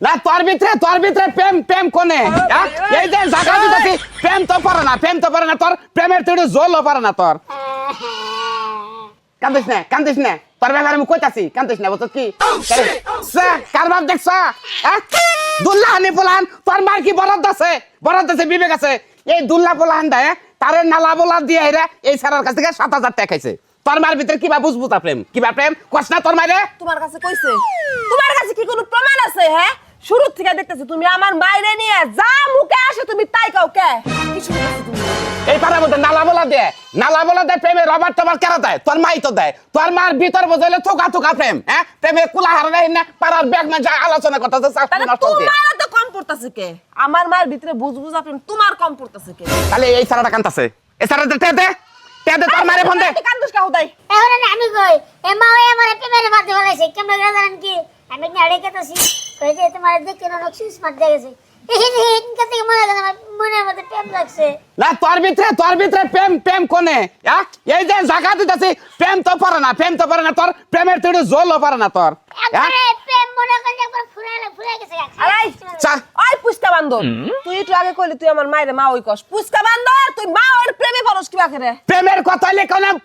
না তোর ভিতরে তোর ভিতরে প্রেম প্রেম কোনে? হ্যাঁ? এই যে জায়গা দিতেছি প্রেম তো পারে না প্রেম তো পারে না তোর প্রেমের তুই জলও পারে না তোর। কান্দিস না কান্দিস না। তোর ব্যাপারে আমি কইতাছি কান্দিস না বুঝছ কি? কার বাপ দেখছ? দুল্লা হানি পোলান তোর মার কি বরাদ্দ আছে? বরাদ্দ আছে বিবেক আছে। এই দুল্লা পোলান দেয় তারে নালা বোলা দিয়ে হেরা এই স্যারের কাছ থেকে সাত হাজার টাকা খাইছে। তোর মার ভিতরে কিবা বুঝব তা প্রেম কিবা প্রেম? কস না তোর মারে? তোমার কাছে কইছে। তোমার কাছে কি কোনো প্রমাণ আছে হ্যাঁ? শুরু থেকে দেখতেছি তুমি আমার বাইরে নিয়ে যা মুখে আসে তুমি তাই কাও কে? কিছু তুমি? এই পাড়ার মধ্যে নালা বলা দেয়। নালা বলা দেয় প্রেমে রবার টবার কেন দেয়? তোর মাই তো দেয়। তোর মার ভিতর বোঝাইলে থোকা থোকা প্রেম হ্যাঁ? প্রেমে কুলা হারা দেয় না পাড়ার ব্যাগ না যা আলোচনা করতেছে তোমার তো কম পড়তেছে কে? আমার মায়ের ভিতরে বুঝ বুঝ আপনি তোমার কম পড়তেছে কে? তাহলে এই সারাটা কান্তাছে এই সারাটা টেতে টেতে তোর মারে ফোন দে কান্দুস কাহু দাই এখন না আমি কই? এ মা ওই আমার প্রেমের মাঝে বলেছে কেমন করে জানেন কি? আমি কি আড়ে কেতেছি কই যে তোমার দেখে না নকশি স্মার্ট দেখেছে এই যে ইনকা থেকে মনে লাগে আমার মনের মধ্যে প্রেম লাগছে। না তোর ভিতরে তোর ভিতরে প্রেম প্রেম কোনে? এই যে জায়গা দিতেছি প্রেম তো পারে না প্রেম তো পারে না তোর প্রেমের তুই জলও পারে না তোর? একবারে প্রেম করে যে একবার ফুরালে ফুরে গেছে আরে চা। ওই পুস্কা বান্দর। তুই একটু আগে কইলি তুই আমার মায়ের মা ওই কস। পুস্কা বান্দর তুই মা ওর প্রেমে পড়স কি বাকে প্রেমের কথা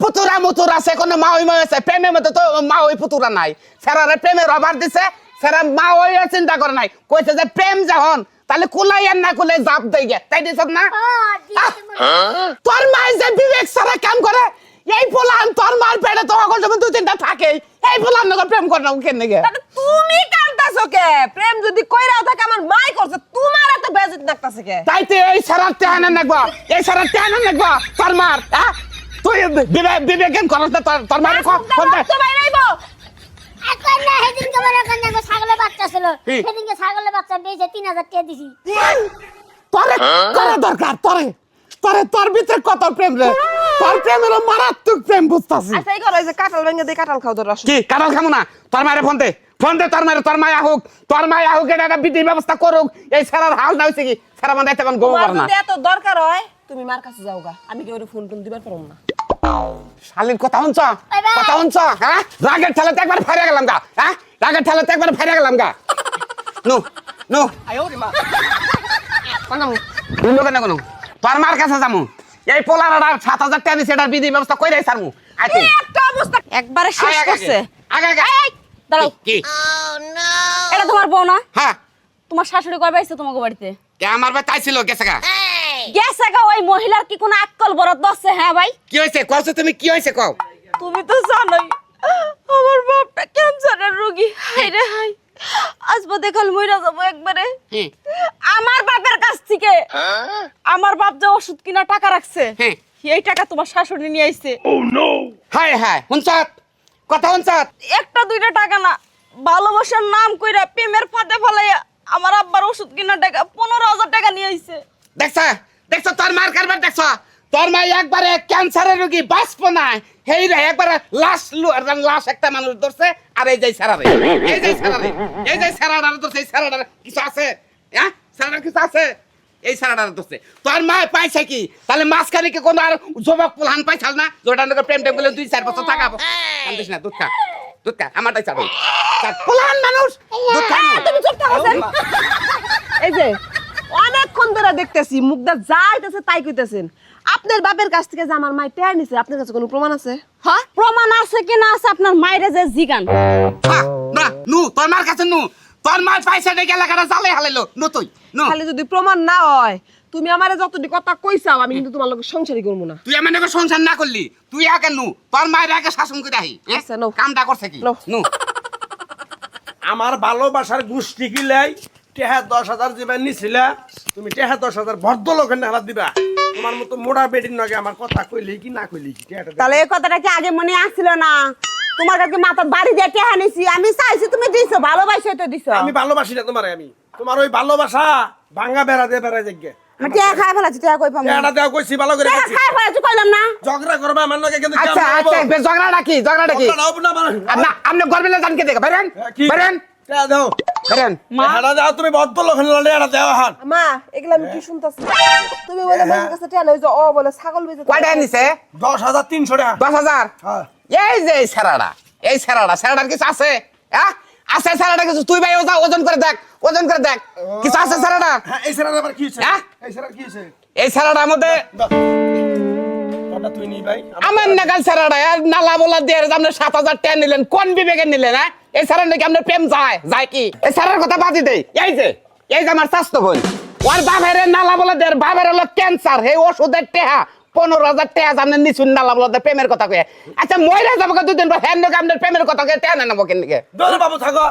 পুতুরা মুতুরা আছে কোনো মা ওই মা আছে প্রেমের মধ্যে তো মা ওই পুতুরা নাই। ফেরারে প্রেমের অভার দিছে ফেরা মা ওই চিন্তা করে নাই। কইছে যে প্রেম যখন তাহলে কুলাই আর না কুলাই জাপ দেই গে। তাই দিছ না ও তোর মাই যে বিবেক সারা কাম করে এই পোলান তোর মার পেটে তো অগল যখন দুই তিনটা থাকে এই পোলান নগর প্রেম করে না কেন গে? তুমি কান্দাছো কে? প্রেম যদি কইরাও থাকে আমার মাই করছে তোমার এত বেজিত লাগতাছে কে? তাই তো এই সারা টেহানা নাকবা এই সারা টেহানা নাকবা তোর মার হ্যাঁ তুই বিবেক বিবেক কেন করস না তোর তোর মারে কোন তো বাইরে আইবো। এখন না সেদিনকে মনে করেন দেখো ছাগলের বাচ্চা ছিল কি? সেদিনকে ছাগলের বাচ্চা তিন হাজার টাকা দিছি। তোরে তোরে দরকার তোরে। তোরে তোর ভিতরে কত প্রেম রে? তোর প্রেমের মারাত্মক প্রেম বুঝতাছি আচ্ছা এই করো এই যে কাঁঠাল ভেঙে দিয়ে কাঁঠাল খাও তোর কি কাটাল খামো না? তোর মায়ের ফোন দে। ফোন দে তোর মায়ের তোর মায়া হোক। তোর মায়া হোক এটা একটা বিধির ব্যবস্থা করুক। এই সারার হাল না হইছে কি? সারা মানে তখন গোবর তোমার না। এত দরকার হয় তুমি মার কাছে যাও গা। আমি কি ওরে ফোন টোন দিবার পারব না? শালির কথা শুনছ? বাবা। কথা শুনছ? হ্যাঁ? রাগের ঠেলাতে একবার ফাইরে গেলাম গা হ্যাঁ? রাগের ঠেলাতে একবার ফাইরে গেলাম গা। No no. নো কেন কোন তোর মার কাছে যামু। এই পোলার সাত হাজার টাকা দিছে এটার বিধি ব্যবস্থা কইরাই সারমু আইতে কি একটা অবস্থা। একবারে শেষ করছে। আগে আগে। দাঁড়াও। কি এটা তোমার বউ না? হ্যাঁ। তোমার শাশুড়ি কবে আইছে তোমাকে বাড়িতে? কে আমার ভাই তাই ছিল গেছে গা। গেছে গা ওই মহিলার কি কোনো আক্কল বরাদ্দ আছে? হ্যাঁ ভাই। কি হয়েছে কইছো তুমি কি হয়েছে কও? তুমি তো জানোই। আমার বাপটা ক্যান্সারের রোগী। হাই রে হাই আজ বাদে কাল মইরা যাব একবারে। হ্যাঁ আমার বাপের কাছ থেকে। আমার বাপ যে ওষুধ কিনা টাকা রাখছে হ্যাঁ। এই টাকা তোমার শাশুড়ি নিয়ে আইছে। হায় হায় হুনসাত কথা হুনসাত। একটা দুইটা টাকা না ভালোবাসার নাম কইরা প্রেমের ফাঁদে ফলাইয়া আমার আব্বার ওষুধ কিনা টাকা পনেরো হাজার টাকা নিয়ে আইছে। দেখছ দেখছ তোর মার কারবার দেখছ? তোর মা একবারে ক্যান্সারের রোগী বাঁচব না। হেই রে একবারে লাশ লু- লাশ একটা মানুষ ধরছে আর এই যে সারারে এই যে সারারে এই যে সারাডার ধরছে এই সারা সারাডার কিছু আছে? হ্যাঁ? সারা সারাডার কিছু আছে? এই সারা সারাডার ধরছে। তোর মা পাইছে কি? তাহলে মাঝখানে কি কোনো আর যুবক পোলহান পাইছাল না? যেটা নাকি প্রেম টেম করলে দুই চার বছর থাকাবো কান্দিস না দুধ খা দুধ খা আমারটাই চাবো পোলহান মানুষ দুধ খা। তুমি চুপ থাকো এই যে অনেকক্ষণ ধরে দেখতেছি মুখটা যাইতেছে তাই কইতেছেন। আপনার বাপের কাছ থেকে যে আমার মাই টেয়ার নিছে আপনার কাছে কোনো প্রমাণ আছে? হ্যাঁ? প্রমাণ আছে কি না আছে আপনার মায়ের যে জিগান। না নু তোর মার কাছে নু। তোর মার পয়সা দিয়ে এলাকাটা জালে হালাইলো নু তুই নু। খালি যদি প্রমাণ না হয় তুমি আমারে যতটি কথা কইছাও আমি কিন্তু তোমার লগে সংসারই করব না। তুই আমার নাকি সংসার না করলি তুই আগে নু তোর মায়ের আগে শাসন করে আহি এ? আচ্ছা, নৌ। কামটা করছে কি? নৌ। নু। আমার ভালোবাসার গোষ্ঠী গিলাই টেহা দশ হাজার দিবা নিছিলা তুমি টেহা দশ হাজার ভদ্র লোকের নালা দিবা। তোমার মতো মোড়া বেটির নগে আমার কথা কইলি কি না কইলি কি তাহলে এই কথাটা কি আগে মনে আসছিল না? তোমার কাছে মাথার বাড়ি দিয়ে টেহা নিছি আমি চাইছি তুমি দিছো ভালোবাসে তো দিছো। আমি ভালোবাসি না তোমারে আমি। তোমার ওই ভালোবাসা ভাঙ্গা বেড়া দিয়ে বেড়া না। ঝগড়া আচ্ছা আচ্ছা বে ঝগড়াটা কি ঝগড়াটা কি? ঝগড়া আমার। আপনা গরমিলে জানকে দেখে বেরেন হ্যাঁ, কি? বেরেন দাও। বেরেন টেহাটা দাও তুমি ভদ্র লোকের নালা টেহাটা দেওয়া হান মা এগুলা আমি কি শুনতাছি? তুমি বলে মায়ের কাছে টেয়ার লইছো ও বলে ছাগল নিছে টাকা। দশ হাজার? হ্যাঁ। এই যে এই সেরাটা এই সেরাটা কিছু আছে? হ্যাঁ? আছে স্যারাটা কিছু তুই ভাই ওজা- ওজন করে দেখ ওজন করে দেখ। কিছু আছে স্যারাটা হ্যাঁ এই স্যার আবার কি হ্যাঁ? এই কি এই মধ্যে দাও। তুই নি ভাই? আমার নাগাল আর নালা বলা দিয়ে আপনি সাত হাজার টাকা নিলেন কোন বিবেকে নিলেন হ্যাঁ? এই স্যারের নাকি আপনার প্রেম যায় যায় কি? এই কথা বাদি দেই। এই যে এই যে আমার স্বাস্থ্য বোন। ওর বাবের নালা বলা দেয় বাবের হলো ক্যান্সার হে ওষুধের টেহা। পনেরো হাজার নিচুন নালা বলা দেয় প্রেমের কথা কয়ে। আচ্ছা মহিলা যাব দুদিন পর? হ্যাঁ নাকি আপনার প্রেমের কথা কয়ে টেহা নেব কেন বাবু থাকো।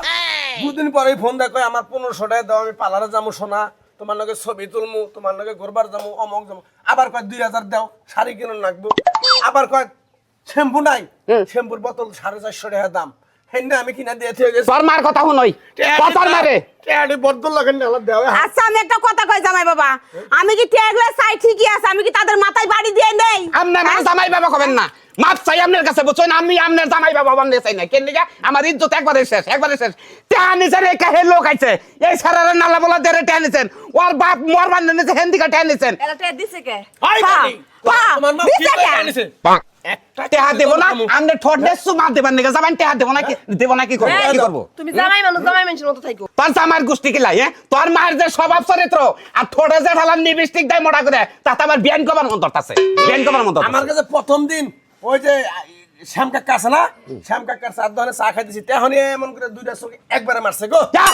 দুদিন পরে ফোন দেখো আমার পনেরোশো টাকা দাও আমি পার্লারে যাব সোনা। তোমার লগে ছবি তুলমু তোমার লগে ঘুরবার যাব অমক যাব আবার কয় দুই হাজার দাও শাড়ি কিনে রাখব আবার কয় শ্যাম্পু নাই শ্যাম্পুর বোতল সাড়ে চারশো টাকা দাম। হেন্না আমি কিনা দিয়ে থেকে গেছি। তোর মার কথা শুনই। কথার মারে। টেয়ারি বদ্ধ লাগে না আচ্ছা আমি একটা কথা কই জামাই বাবা। আমি কি টেগলে চাই ঠিকই আছে? আমি কি তাদের মাথায় বাড়ি দিয়ে নেই? আপনার মানে জামাই বাবা কবেন না? মাপ চাই আপনার কাছে বুঝছেন? আমি আপনার জামাই বাবা বান্ধে চাই না কেন লিগা? আমার ইজ্জত একবারে শেষ একবারে শেষ। টেহা নিছেন এই কাহে লোক আইছে এই সারারে নালা বলা দেরে টেহা নিছেন ওর বাপ মোর বান্ধে নিছে হেন্দিকা টেহা নিছেন এটা টেয়া দিছে কে? হাই পা, কালি, পা, তোমার মা কি দিছে করে কেন? আনিছে? একটা টেহা দেব না? আমনে ঠোঁট দেসু মা দেবেন নাকি জামাই টেহা দেব না কি দেব না কি করব? কি করব? তুমি জামাই মানুষ জামাই মানুষের মতো থাইকো। তোর জামার গোষ্ঠী কি লাই হ্যাঁ? তোর মায়ের যে স্বভাব চরিত্র আর ঠোঁটে যে ঢালান লিপস্টিক দেয় মোটা করে তাতে আমার বিয়ান কবার মন্তর আছে বিয়ান কবার মন্তর আমার কাছে প্রথম দিন ওই যে শ্যাম কাকা আছে না? শ্যাম কাকার চার দোকানে চা খাইতেছি তেহনি এমন করে দুইটা চোখ একবারে মারছে গো। যা!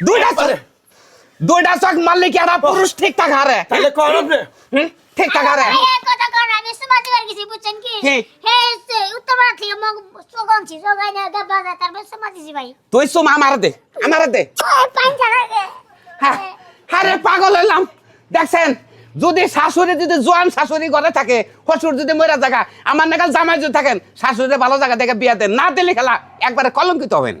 দুইটা চোখ! দুইটা চোখ মারলে কি একটা পুরুষ ঠিক থাক হারে? তাহলে কন আপনি? ঠিক থাক হারে? কথা কর আমি সুমা দিবার গেছি বুঝছেন কি? হে সে উত্তরপাড়া থেকে মগ সোগনছি সোগাই না গাবা যায় তারপর সুমা দিছি ভাই। তুই সুম আমার দে আমার দে। ওই পাঞ্চা লাগে? হ্যাঁ। আরে পাগল হইলাম। দেখছেন? যদি শাশুড়ি যদি জোয়ান শাশুড়ি ঘরে থাকে, শ্বশুর যদি মরা জায়গা আমার নাকাল জামাই যদি থাকেন শাশুড়ি ভালো জায়গা থেকে বিয়াতে না দিলে খেলা, একবারে কলঙ্কিত হবেন।